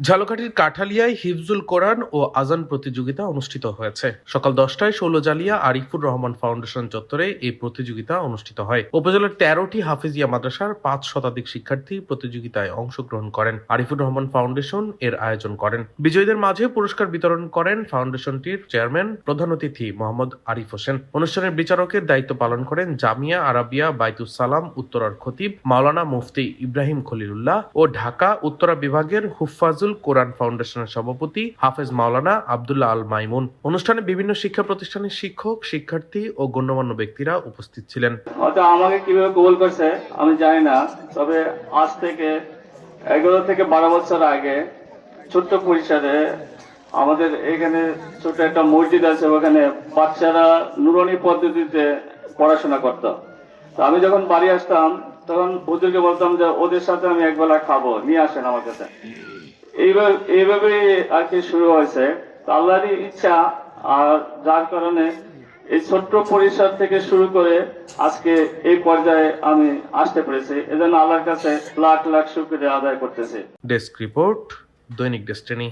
ঝালকাঠির কাঠালিয়ায় হিফজুল কোরআন ও আজান প্রতিযোগিতা অনুষ্ঠিত হয়েছে। সকাল দশটায় ষোলজালিয়া আরিফুর রহমান ফাউন্ডেশন চত্বরে এই প্রতিযোগিতা অনুষ্ঠিত হয়। উপজেলার তেরোটি হাফিজিয়া মাদ্রাসার পাঁচ শতাধিক শিক্ষার্থী প্রতিযোগিতায় অংশগ্রহণ করেন। আরিফুর রহমান ফাউন্ডেশন এর আয়োজন করেন। বিজয়ীদের মাঝে পুরস্কার বিতরণ করেন ফাউন্ডেশনটির চেয়ারম্যান প্রধান অতিথি মোহাম্মদ আরিফ হোসেন। অনুষ্ঠানের বিচারকের দায়িত্ব পালন করেন জামিয়া আরাবিয়া বাইতুস সালাম উত্তরার খতিব মাওলানা মুফতি ইব্রাহিম খলিলুল্লাহ ও ঢাকা উত্তরা বিভাগের হুফাজুল কোরআন ফাউন্ডেশনের সভাপতি হাফেজ মাওলানা আবদুল্লাহ আল মাইমুন। অনুষ্ঠানে বিভিন্ন শিক্ষা প্রতিষ্ঠানের শিক্ষক, শিক্ষার্থী ও গণ্যমান্য ব্যক্তিরা উপস্থিত ছিলেন। আমাকে কীভাবে কবুল করছে, আমি জানি না, তবে আজ থেকে এগারো থেকে বারো বছর আগে ছোট্ট পরিসরে আমাদের এখানে ছোট একটা মসজিদ আছে, ওখানে বাচ্চারা নুরানি পদ্ধতিতে পড়াশোনা করত। আমি যখন বাড়ি আসতাম তখন ওদেরকে বলতাম যে, ওদের সাথে আমি একবেলা খাব, নিয়ে আসেন আমার কাছে। এইভাবে আর কি শুরু হয়েছে। আল্লাহরই ইচ্ছা, আর যার কারণে এই ছোট্ট পরিসর থেকে শুরু করে আজকে এই পর্যায়ে আমি আসতে পেরেছি। এজন্য আল্লাহর কাছে লাখ লাখ শুক্রিয়া আদায় করতেছি। Desk report, Dainik Destiny.